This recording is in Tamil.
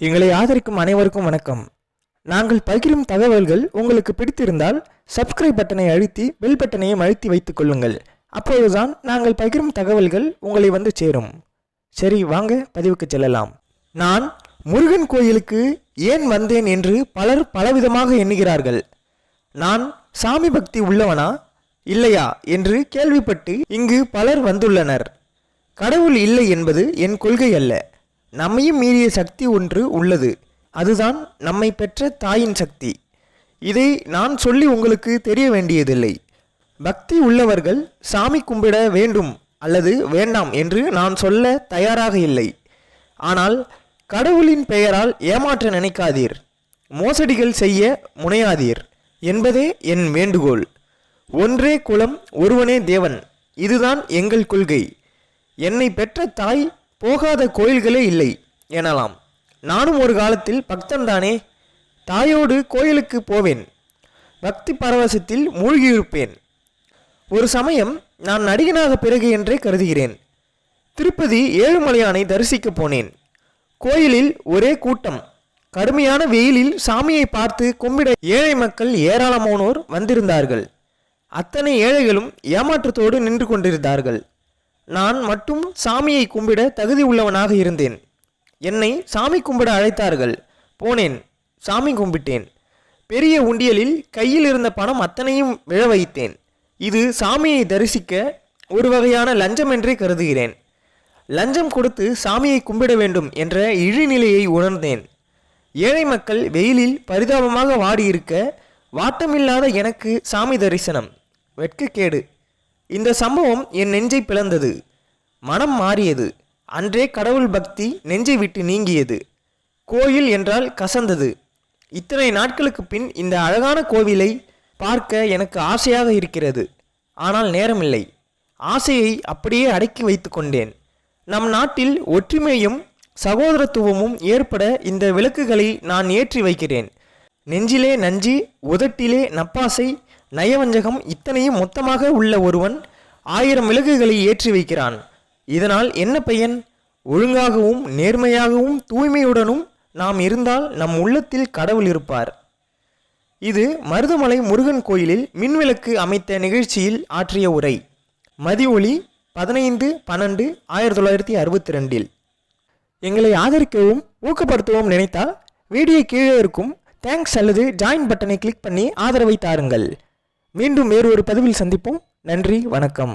எங்களை ஆதரிக்கும் அனைவருக்கும் வணக்கம். நாங்கள் பகிரும் தகவல்கள் உங்களுக்கு பிடித்திருந்தால் சப்ஸ்கிரைப் பட்டனை அழுத்தி பெல் பட்டனையும் அழுத்தி வைத்துக் கொள்ளுங்கள். அப்போதுதான் நாங்கள் பகிரும் தகவல்கள் உங்களை வந்து சேரும். சரி வாங்க பதிவுக்கு செல்லலாம். நான் முருகன் கோயிலுக்கு ஏன் வந்தேன் என்று பலர் பலவிதமாக எண்ணுகிறார்கள். நான் சாமி பக்தி உள்ளவனா? இல்லையா என்று கேள்விப்பட்டு இங்கு பலர் வந்துள்ளனர். கடவுள் இல்லை என்பது என் கொள்கை அல்ல நம்மையும் மீறிய சக்தி ஒன்று உள்ளது. அதுதான் நம்மை பெற்ற தாயின் சக்தி. இதை நான் சொல்லி உங்களுக்கு தெரிய வேண்டியதில்லை. பக்தி உள்ளவர்கள் சாமி கும்பிட வேண்டும் அல்லது வேண்டாம் என்று நான் சொல்ல தயாராக இல்லை. ஆனால் கடவுளின் பெயரால் ஏமாற்ற நினைக்காதீர். மோசடிகள் செய்ய முனையாதீர் என்பதே என் வேண்டுகோள். ஒன்றே குலம் ஒருவனே தேவன். இதுதான் எங்கள் கொள்கை. என்னை பெற்ற தாய் போகாத கோயில்களே இல்லை எனலாம். நானும் ஒரு காலத்தில் பக்தன்தானே தாயோடு கோயிலுக்கு போவேன். பக்தி பரவசத்தில் மூழ்கியிருப்பேன். ஒரு சமயம் நான் நடிகனாக பிறகு என்றே கருதுகிறேன். திருப்பதி ஏழுமலையானை தரிசிக்க போனேன். கோயிலில் ஒரே கூட்டம். கடுமையான வெயிலில் சாமியை பார்த்து கும்பிட ஏழை மக்கள் ஏராளமானோர் வந்திருந்தார்கள். அத்தனை ஏழைகளும் ஏமாற்றத்தோடு நின்று கொண்டிருந்தார்கள். நான் மட்டும் சாமியை கும்பிட தகுதி உள்ளவனாக இருந்தேன். என்னை சாமி கும்பிட அழைத்தார்கள். போனேன். சாமி கும்பிட்டேன். பெரிய உண்டியலில் கையில் இருந்த பணம் அத்தனையும் விழ வைத்தேன். இது சாமியை தரிசிக்க ஒரு வகையான லஞ்சம் என்றே கருதுகிறேன். லஞ்சம் கொடுத்து சாமியை கும்பிட வேண்டும் என்ற இழிநிலையை உணர்ந்தேன். ஏழை மக்கள் வெயிலில் பரிதாபமாக வாடியிருக்க வாட்டமில்லாத எனக்கு சாமி தரிசனம். வெட்கக்கேடு. இந்த சம்பவம் என் நெஞ்சை பிளந்தது. மனம் மாறியது. அன்றே கடவுள் பக்தி நெஞ்சை விட்டு நீங்கியது. கோயில் என்றால் கசந்தது. இத்தனை நாட்களுக்கு பின் இந்த அழகான கோவிலை பார்க்க எனக்கு ஆசையாக இருக்கிறது. ஆனால் நேரமில்லை. ஆசையை அப்படியே அடக்கி வைத்து கொண்டேன். நம் நாட்டில் ஒற்றுமையும் சகோதரத்துவமும் ஏற்பட இந்த விளக்குகளை நான் ஏற்றி வைக்கிறேன். நெஞ்சிலே நஞ்சி உதட்டிலே நப்பாசை நயவஞ்சகம் இத்தனையும் மொத்தமாக உள்ள ஒருவன் ஆயிரம் விளக்குகளை ஏற்றி வைக்கிறான். இதனால் என்ன பயன்? ஒழுங்காகவும் நேர்மையாகவும் தூய்மையுடனும் நாம் இருந்தால் நம் உள்ளத்தில் கடவுள் இருப்பார். இது மருதமலை முருகன் கோயிலில் மின்விளக்கு அமைத்த நிகழ்ச்சியில் ஆற்றிய உரை. மதி ஒளி பதினைந்து பன்னெண்டு ஆயிரத்தி தொள்ளாயிரத்தி அறுபத்தி ரெண்டில் எங்களை ஆதரிக்கவும் ஊக்கப்படுத்தவும் நினைத்தால் வீடியோ கீழே இருக்கும் தேங்க்ஸ் அல்லது ஜாயின் பட்டனை கிளிக் பண்ணி ஆதரவை தாருங்கள். மீண்டும் வேறு ஒரு பதிவில் சந்திப்போம். நன்றி வணக்கம்.